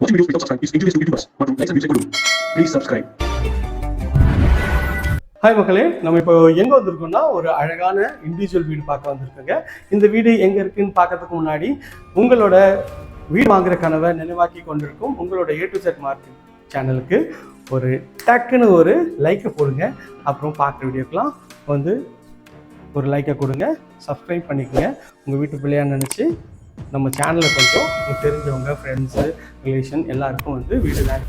Watching videos without subscribe is injurious to YouTubers மற்றும் likes and வியூஸை கொடுக்கும் please subscribe hi மக்களே நம்ம இப்போ எங்கே வந்திருக்கோம்னா ஒரு அழகான இண்டிவிஜுவல் வீடு பார்க்க வந்திருக்கோங்க. இந்த வீடு எங்கே இருக்குன்னு பார்க்கறதுக்கு முன்னாடி உங்களோட வீடு வாங்குற கனவை நினைவாக்கி கொண்டிருக்கும் உங்களோட ஏ டு செட் மார்க்கெட் சேனலுக்கு ஒரு டக்குன்னு ஒரு லைக்கை போடுங்க. அப்புறம் பார்க்குற வீடியோக்கெலாம் வந்து ஒரு லைக்கை கொடுங்க. சப்ஸ்கிரைப் பண்ணிக்கோங்க. உங்கள் வீட்டு பிள்ளையாக நினச்சி நம்ம சேனலை கொஞ்சம் தெரிஞ்சவங்க ஃப்ரெண்ட்ஸு ரிலேஷன் எல்லாருக்கும் வந்து வீடு தான்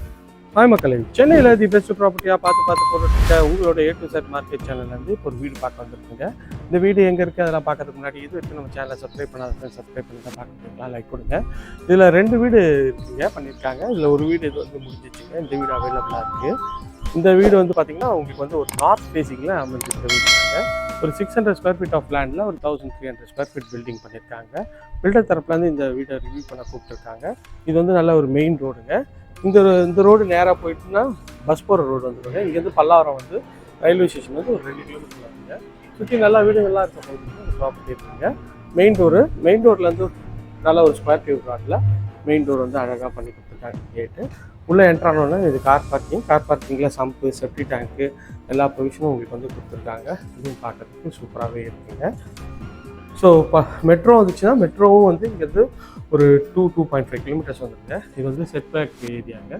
ஹாய் மக்களை சென்னையில் தி பெஸ்ட் ப்ராப்பர்ட்டியாக பார்த்து பார்த்து போட்டுருக்க உங்களோட ஏ டு செட் மார்க்கெட் சேனல்லேருந்து இப்போ ஒரு வீடு பார்க்க வந்திருக்குங்க. இந்த வீடு எங்கே இருக்குது அதெல்லாம் பார்க்கறதுக்கு முன்னாடி இது வரைக்கும் நம்ம சேனலை சப்ஸ்கிரைப் பண்ணாத சப்ஸ்கிரைப் பண்ணி பார்க்கலாம் லைக் கொடுங்க. இதில் ரெண்டு வீடு இருக்குங்க பண்ணியிருக்காங்க. இதில் ஒரு வீடு இது வந்து முடிஞ்சிச்சுங்க. இந்த வீடு அவைலபிளாக இருக்குது இந்த வீடு வந்து பார்த்தீங்கன்னா உங்களுக்கு வந்து ஒரு நார்த் ஃபேஸிங்கில் அமைஞ்சிருக்க வீடுங்க ஒரு six hundred square feet of லேண்டில் ஒரு thousand three hundred square feet building பண்ணியிருக்காங்க பில்டர் தரப்புலேருந்து இந்த வீடை ரிவ்யூ பண்ண கூப்பிட்டுருக்காங்க. இது வந்து நல்ல ஒரு மெயின் ரோடுங்க இந்த ரோ- இந்த ரோடு நேராக போயிட்டுன்னா பஸ் போகிற ரோடு வந்துருங்க. இங்கேருந்து பல்லாவரம் வந்து ரயில்வே ஸ்டேஷன் வந்து ஒரு ரெண்டு கிலோமீட்டர் வருங்க. சுற்றி நல்லா வீடுகள்லாம் இருக்க போகுது ப்ராப்பர்ட்டி இருக்குங்க. மெயின் டோரு மெயின் டோர்லேருந்து நல்ல ஒரு ஸ்கொயர் ஃபீட் ரோட்டில் மெயின் டோர் வந்து அழகாக பண்ணி கொடுத்துருக்காங்க கேட்டு உள்ளே என்ட்ரானோன்னா இது கார் பார்க்கிங் கார் பார்க்கிங்கில் சம்பு செப்டி டேங்க்கு எல்லா ப்ரொவிஷனும் உங்களுக்கு வந்து கொடுத்துருக்காங்க. இதுவும் பார்க்கறதுக்கு சூப்பராகவே இருக்குங்க. ஸோ இப்போ மெட்ரோ வந்துச்சுன்னா மெட்ரோவும் வந்து இங்கேருந்து ஒரு two two point five kilometres வந்துருங்க. இது வந்து செட்பேக் ஏரியாங்க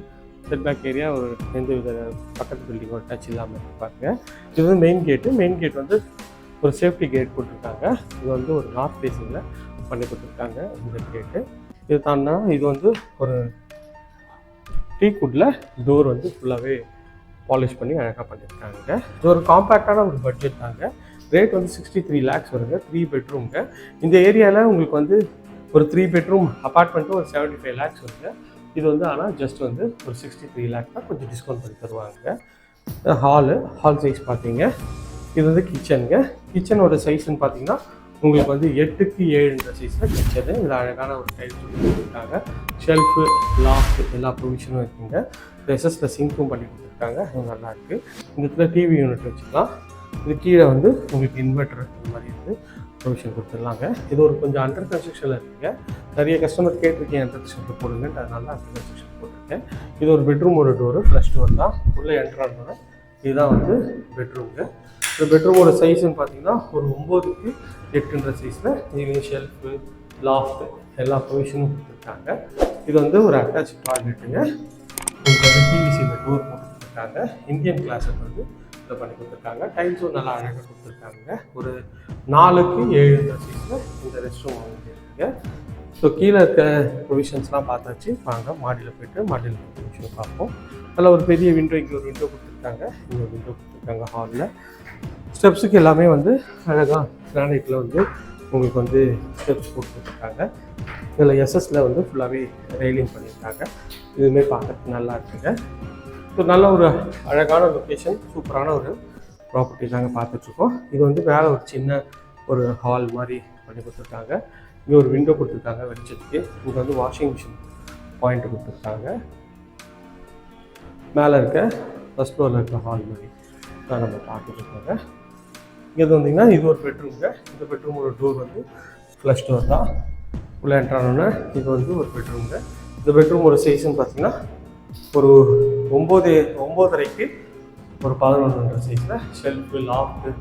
செட்பேக் ஏரியா ஒரு எந்த வித பக்கத்து பில்டிங்கோட டச் இல்லாமல் இருப்பாங்க இது வந்து மெயின் கேட்டு மெயின் கேட் வந்து ஒரு சேஃப்டி கேட் போட்டிருக்காங்க. இது வந்து ஒரு நார்த் ஃபேஸிங்கில் பண்ணி கொடுத்துருக்காங்க இந்த கேட்டு இது தாண்டினா இது வந்து ஒரு டிகுட்டில் டோர் வந்து ஃபுல்லாகவே பாலிஷ் பண்ணி அழகாக பண்ணியிருக்காங்க. இது ஒரு காம்பேக்டான ஒரு பட்ஜெட் தாங்க. ரேட் வந்து சிக்ஸ்டி த்ரீ லேக்ஸ் வருங்க. த்ரீ பெட்ரூம்ங்க இந்த ஏரியாவில் உங்களுக்கு வந்து ஒரு த்ரீ பெட்ரூம் அப்பார்ட்மெண்ட்டும் ஒரு செவன்ட்டி ஃபைவ் லேக்ஸ் வருங்க. இது வந்து ஆனால் ஜஸ்ட் வந்து ஒரு சிக்ஸ்டி த்ரீ லேக் தான் கொஞ்சம் டிஸ்கவுண்ட் பண்ணி தருவாங்க. ஹாலு ஹால் சைஸ் பார்த்தீங்க. இது வந்து கிச்சனுங்க கிச்சனோட சைஸ்ன்னு பார்த்தீங்கன்னா உங்களுக்கு வந்து எட்டுக்கு ஏழுன்ற சைஸில் கிடைச்சது. இதில் அழகான ஒரு டைல்ஸ் கொடுத்துருக்காங்க. ஷெல்ஃபு லாஃப்ட் எல்லா ப்ரொவிஷனும் இருக்குங்க. ரெசஸில் சிங்க்கும் பண்ணி கொடுத்துருக்காங்க. அது நல்லாயிருக்கு இந்த இடத்துல டிவி யூனிட் வச்சுக்கலாம். இது கீழே வந்து உங்களுக்கு இன்வெர்டர் இந்த மாதிரி வந்து ப்ரொவிஷன் கொடுத்துடலாங்க. இது ஒரு கொஞ்சம் அண்டர் கன்ஸ்ட்ரக்ஷனில் இருக்குங்க. நிறைய கஸ்டமர் கேட்டிருக்கேன் அண்டர் கன்ஸ்ட்ரக்ஷன் போடுங்கன்ட்டு. அதனால அண்டர் கன்ஸ்ட்ரக்ஷன் போட்டிருக்கேன். இது ஒரு பெட்ரூம் ஒரு டோரு ஃப்ளஷ் டோர் தான். உள்ளே என்ட்ரானோட இதுதான் வந்து பெட்ரூம்ங்க இந்த பெட்ரூமோட சைஸ்ன்னு பார்த்தீங்கன்னா ஒரு ஒம்போதுக்கு எட்டுன்ற சைஸில் இதுலேயும் ஷெல்ஃபு லாஃப்ட் எல்லா ப்ரொவிஷனும் கொடுத்துருக்காங்க. இது வந்து ஒரு அட்டாச் டாய்லெட்டுங்க உங்களுக்கு வந்து பிவிசியில் டோர் போட்டு கொடுத்துருக்காங்க இந்தியன் கிளாஸுக்கு வந்து இதை பண்ணி கொடுத்துருக்காங்க. டைல்ஸும் நல்லா அழகாக கொடுத்துருக்காங்க. ஒரு நாலுக்கு ஏழுன்ற சைஸில் இந்த ரெஸ்ட் ரூம் வாங்கியிருக்கீங்க. ஸோ கீழே இருக்க ப்ரொவிஷன்ஸ்லாம் பார்த்தாச்சு. வாங்க மாடியில் போய்ட்டு மாடியில் ப்ரொவிஷன் பார்ப்போம். அதில் ஒரு பெரிய விண்டோ இங்கே ஒரு விண்டோ கொடுத்துருக்காங்க. இங்கே ஒரு விண்டோ கொடுத்துருக்காங்க ஹாலில் ஸ்டெப்ஸுக்கு எல்லாமே வந்து அழகாக கிரானைட்டில் வந்து உங்களுக்கு வந்து ஸ்டெப்ஸ் கொடுத்துருக்காங்க. இதில் எஸ்எஸில் வந்து ஃபுல்லாகவே ரெயிலிங் பண்ணியிருக்காங்க. இதுவுமே பார்க்கறதுக்கு நல்லா இருக்குங்க. ஸோ நல்ல ஒரு அழகான லொக்கேஷன் சூப்பரான ஒரு ப்ராப்பர்ட்டி தாங்க பார்த்துட்ருக்கோம். இது வந்து மேலே ஒரு சின்ன ஒரு ஹால் மாதிரி பண்ணி கொடுத்துருக்காங்க. இங்கே ஒரு விண்டோ கொடுத்துருக்காங்க வெளிச்சத்துக்கு இங்கே வந்து வாஷிங் மிஷின் பாயிண்ட் கொடுத்துருக்காங்க. மேலே இருக்க ஃபஸ்ட் ஃப்ளோரில் இருக்க ஹால் மாதிரி தான் நம்ம பார்த்துட்ருக்கோங்க இங்கே வந்தீங்கன்னா இது ஒரு பெட்ரூம்ங்க இந்த பெட்ரூமோட டோர் வந்து ஃப்ளஷ் டோர் தான். உள்ளே என்ட்ரானோன்னா இது வந்து ஒரு பெட்ரூம்ங்க இந்த பெட்ரூமோட சைஸ்ன்னு பார்த்தீங்கன்னா ஒரு ஒம்பது ஒம்போதரைக்கு ஒரு பதினொன்றுன்ற சைஸில் ஷெல்ஃபு லாஃப்ட்டு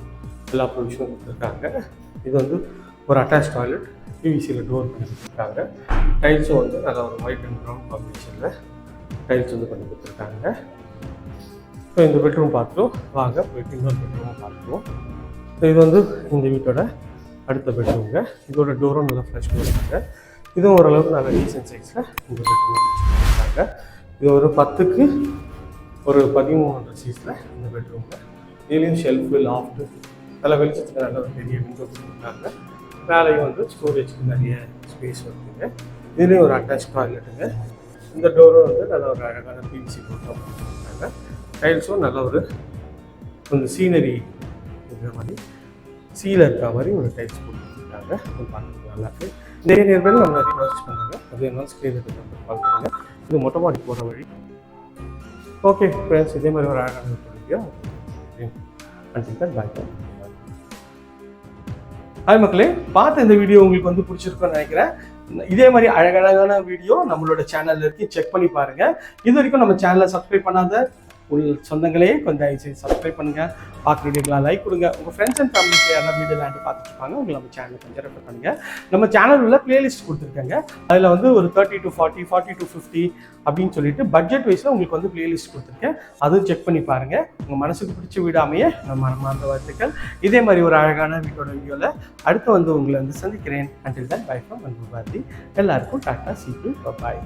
எல்லா ப்ரொவிஷனும் கொடுத்துருக்காங்க. இது வந்து ஒரு அட்டாச் டாய்லெட் பிவிசியில் டோர் பண்ணி கொடுத்துருக்காங்க. டைல்ஸும் வந்து நல்லா ஒரு ஒயிட் அண்ட் ப்ரௌன் காம்பினேஷனில் டைல்ஸ் வந்து பண்ணி கொடுத்துருக்காங்க. ஸோ இந்த பெட்ரூம் பார்த்துருவோம் வாங்க போயிட்டு இன்னொரு பெட்ரூமும் பார்த்துருவோம் ஸோ இது வந்து இந்த வீட்டோட அடுத்த பெட்ரூம்ங்க இதோட டோரும் நல்லா ஃப்ரெஷ் பண்ணியிருக்காங்க இதுவும் ஓரளவுக்கு நல்ல டீசன்ட் சைஸில் இந்த பெட்ரூம் வச்சுருக்காங்க இது ஒரு பத்துக்கு ஒரு பதிமூணு சைஸில் இந்த பெட்ரூமில் இதுலேயும் ஷெல்ஃபு லாஃப்ட்டு நல்ல வெளிச்சத்துக்கு நல்ல ஒரு பெரிய விண்டோ கொடுத்துருக்காங்க. மேலேயும் வந்து ஸ்டோரேஜ்க்கு நிறைய ஸ்பேஸ் வருதுங்க இதுலேயும் ஒரு அட்டாச் டாய்லெட்டுங்க இந்த டோரும் வந்து நல்ல ஒரு அழகான பிவிசி போட்டோம் பண்ணியிருக்காங்க டைல்ஸும் நல்ல ஒரு கொஞ்சம் சீனரி இருக்கிற மாதிரி சீல இருக்கிற மாதிரி ஒரு டைல்ஸ் போட்டுருக்காங்க அது பார்க்கறதுக்கு நல்லா இருக்கு. இந்த நம்ம நிறைய நோட்டீஸ் பண்ணுறாங்க. அது என்ன ஸ்க்ரீன் கால் பண்ணுங்க. இது மொட்டை மாடி போகிற வழி. ஓகே ஃப்ரெண்ட்ஸ் இதே மாதிரி ஒரு அழகான video until then bye hi மக்களே. பார்த்த இந்த வீடியோ உங்களுக்கு வந்து பிடிச்சிருக்கும்னு நினைக்கிறேன். இதே மாதிரி அழகழகான வீடியோ நம்மளோட சேனல்ல இருக்கு. செக் பண்ணி பாருங்க. இது வரைக்கும் நம்ம சேனலை சப்ஸ்கிரைப் பண்ணாத உள் சொந்தங்களே கொஞ்சம் தயவு செய்து சப்ஸ்கிரைப் பண்ணுங்கள் பார்க்குற வீடியோக்கெலாம் லைக் கொடுங்க. உங்கள் ஃப்ரெண்ட்ஸ் அண்ட் ஃபேமிலிஸ் யாராவது வீடியோ லேண்டு பார்த்துட்டு உங்களை நம்ம சேனல் கொஞ்சம் ரெஃபர் பண்ணுங்க. நம்ம சேனல் உள்ள பிளேலிஸ்ட் கொடுத்துருக்காங்க. அதில் வந்து ஒரு thirty to forty forty to fifty அப்படின்னு சொல்லிட்டு பட்ஜெட் வைஸில் உங்களுக்கு வந்து பிளேலிஸ்ட் கொடுத்துருக்கேன். அதுவும் செக் பண்ணி பாருங்கள் உங்கள் மனசுக்கு பிடிச்ச வீடு அமைய நம்ம மனமார்ந்த வாழ்த்துக்கள். இதே மாதிரி ஒரு அழகான வீட்டோட வீடியோவில் அடுத்து வந்து உங்களை வந்து சந்திக்கிறேன். அண்டில் தான் பை ஃப்ரம் அன்பு பாரதி. எல்லாருக்கும் டாட்டா சீக்கிரம் பாய்